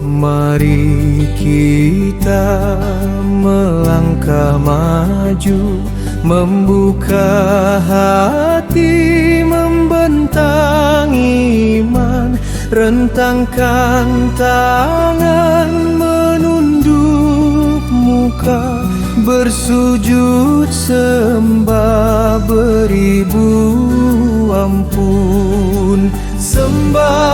Mari kita melangkah maju Membuka hati membentang iman. Rentangkan tangan menunduk muka. Bersujud sembah beribu ampun. Sembah,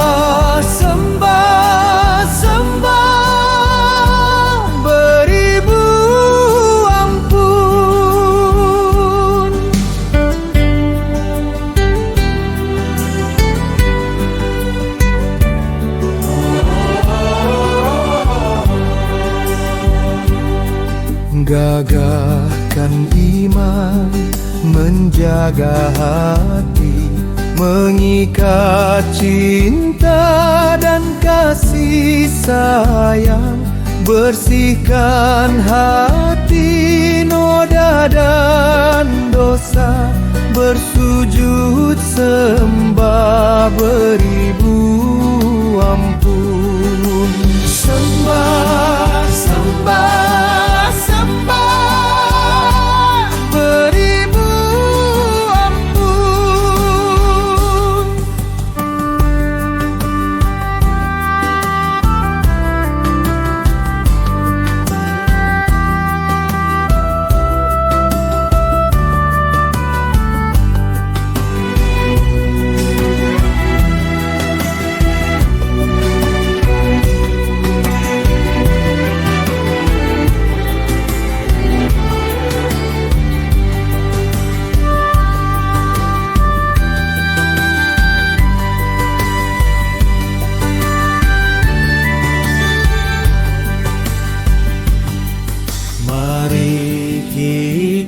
Gagahkan iman Menjaga hati Mengikat cinta dan kasih sayang. Bersihkan hati noda dan dosa. Bersujud sembah beribu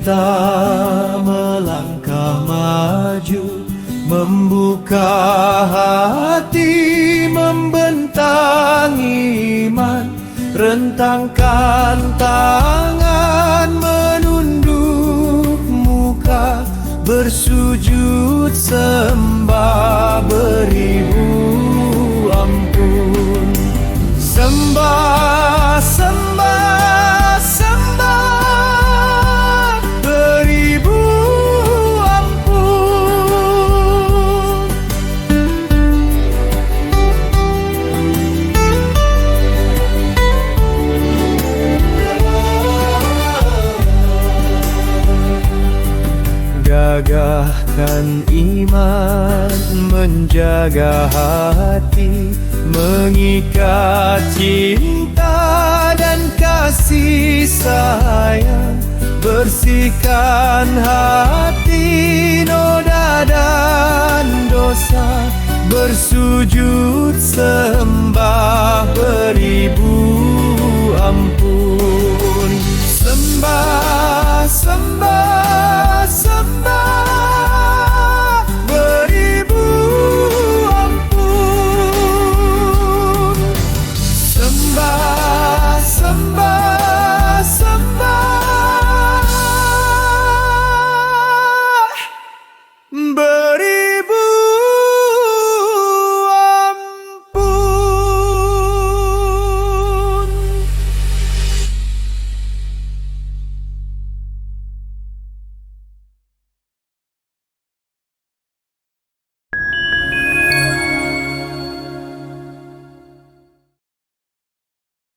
kita melangkah maju Membuka hati membentang iman. Rentangkan tangan menunduk muka Bersujud sembah Gagahkan iman Menjaga hati Mengikat cinta dan kasih sayang. Bersihkan hati noda dan dosa. Bersujud sembah